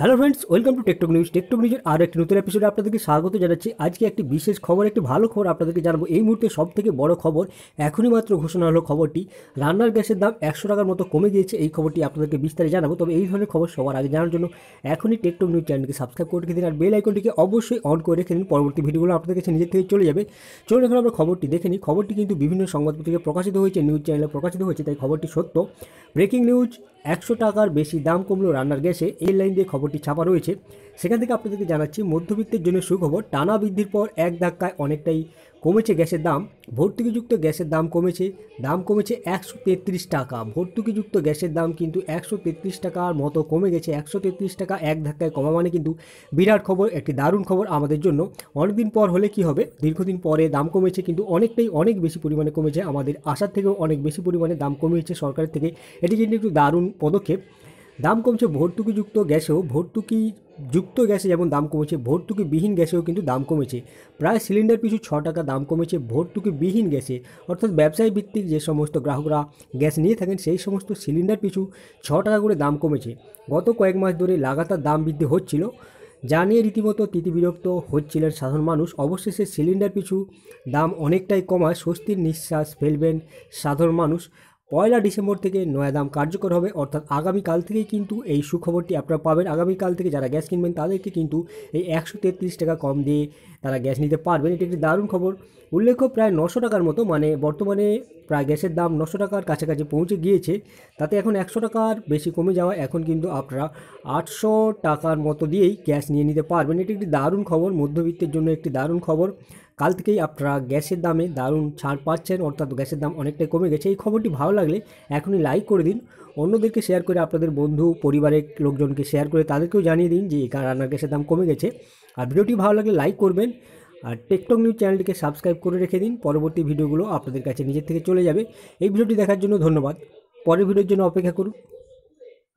Hello friends, welcome to Techtalk news. Techtalk নিউজের আর একটি নতুন এপিসোডে আপনাদেরকে স্বাগত জানাচ্ছি। আজকে একটি বিশেষ খবর, একটি ভালো খবর আপনাদেরকে জানাব। এই মুহূর্তে সব থেকে বড় খবর, এখনই মাত্র ঘোষণা হলো খবরটি, রান্নার গ্যাসের দাম একশো টাকার মতো কমে গিয়েছে। এই খবরটি আপনাদেরকে বিস্তারে জানাব। তবে এই ধরনের খবর সবার আগে জানার জন্য এখনই টেকটক নিউজ চ্যানেলকে সাবস্ক্রাইব করে রেখে দিন আর বেল আইকনটিকে অবশ্যই অন করে রেখে দিন। পরবর্তী ভিডিওগুলো আপনাদের কাছে নিজের থেকে চলে যাবে। চলুন এখন আমরা খবরটি দেখে নিই। খবরটি কিন্তু বিভিন্ন সংবাদপত্রিকে প্রকাশিত হয়েছে, নিউজ চ্যানেলে প্রকাশিত হয়েছে, তাই খবরটি সত্য। ব্রেকিং নিউজ, একশো টাকার বেশি দাম কমলো রান্নার গ্যাসে। এই লাইন দিয়ে খবরটি ছাপা রয়েছে। সেখান থেকে আপনাদেরকে জানাচ্ছি, মধ্যবিত্তের জন্য সুখবর, টানা বৃদ্ধির পর এক ধাক্কায় অনেকটাই কমেছে গ্যাসের দাম। ভর্তুকিযুক্ত গ্যাসের দাম কমেছে দাম কমেছে একশো তেত্রিশ টাকা। ভর্তুকিযুক্ত গ্যাসের দাম কিন্তু একশো তেত্রিশ টাকার মতো কমে গেছে, একশো তেত্রিশ টাকা এক ধাক্কায় কমা মানে কিন্তু বিরাট খবর, একটি দারুণ খবর আমাদের জন্য। অনেকদিন পর হলে কি হবে? দীর্ঘদিন পরে দাম কমেছে কিন্তু অনেকটাই, অনেক বেশি পরিমাণে কমেছে। আমাদের আশার থেকেও অনেক বেশি পরিমাণে দাম কমিয়েছে সরকারের থেকে। এটি কিন্তু একটু দারুণ পদক্ষেপ। দাম কমছে ভর্তুকিযুক্ত গ্যাসেও ভর্তুকি যুক্ত গ্যাসে যেমন দাম কমেছে, ভর্তুকি বিহীন গ্যাসেও কিন্তু দাম কমেছে। প্রায় সিলিন্ডার পিছু ছ টাকা দাম কমেছে ভর্তুকি বিহীন গ্যাসে। অর্থাৎ ব্যবসায়ী ভিত্তিক যে সমস্ত গ্রাহকরা গ্যাস নিয়ে থাকেন, সেই সমস্ত সিলিন্ডার পিছু ছ টাকা করে দাম কমেছে। গত কয়েক মাস ধরে লাগাতার দাম বৃদ্ধি হচ্ছিল। যা নিয়ে রীতিমতো তিতিবিরক্ত হচ্ছিলেন সাধারণ মানুষ। অবশেষে সিলিন্ডার পিছু দাম অনেকটাই কমায়। স্বস্তির নিঃশ্বাস ফেলবেন সাধারণ মানুষ। পয়লা ডিসেম্বর থেকে নয়া দাম কার্যকর হবে, অর্থাৎ আগামীকাল থেকেই কিন্তু এই সুখবরটি আপনারা পাবেন। আগামীকাল থেকে যারা গ্যাস কিনবেন, তাদেরকে কিন্তু এই একশো তেত্রিশ টাকা কম দিয়ে তারা গ্যাস নিতে পারবেন। এটি একটি দারুণ খবর। উল্লেখ্য, প্রায় নশো টাকার মতো মানে বর্তমানে প্রায় গ্যাসের দাম নশো টাকার কাছাকাছি পৌঁছে গিয়েছে। তাতে এখন একশো টাকার বেশি কমে যাওয়া এখন কিন্তু আপনারা আটশো টাকার মতো দিয়েই গ্যাস নিয়ে নিতে পারবেন। এটি একটি দারুণ খবর, মধ্যবিত্তের জন্য একটি দারুণ খবর। কাল থেকেই আপনারা গ্যাসের দামে দারুণ ছাড় পাচ্ছেন, অর্থাৎ গ্যাসের দাম অনেকটাই কমে গেছে। এই খবরটি ভালো লাগলে এখনই লাইক করে দিন। অন্যদেরকে শেয়ার করে আপনাদের বন্ধু, পরিবারের লোকজনকে শেয়ার করে তাদেরকেও জানিয়ে দিন যে রান্নার গ্যাসের দাম কমে গেছে। আর ভিডিওটি ভালো লাগলে লাইক করবেন। আর টেকটক নিউজ চ্যানেলটিকে সাবস্ক্রাইব করে রেখে দিন। পরবর্তী ভিডিওগুলো আপনাদের কাছে নিজের থেকে চলে যাবে। এই ভিডিওটি দেখার জন্য ধন্যবাদ। পরের ভিডিওর জন্য অপেক্ষা করুন।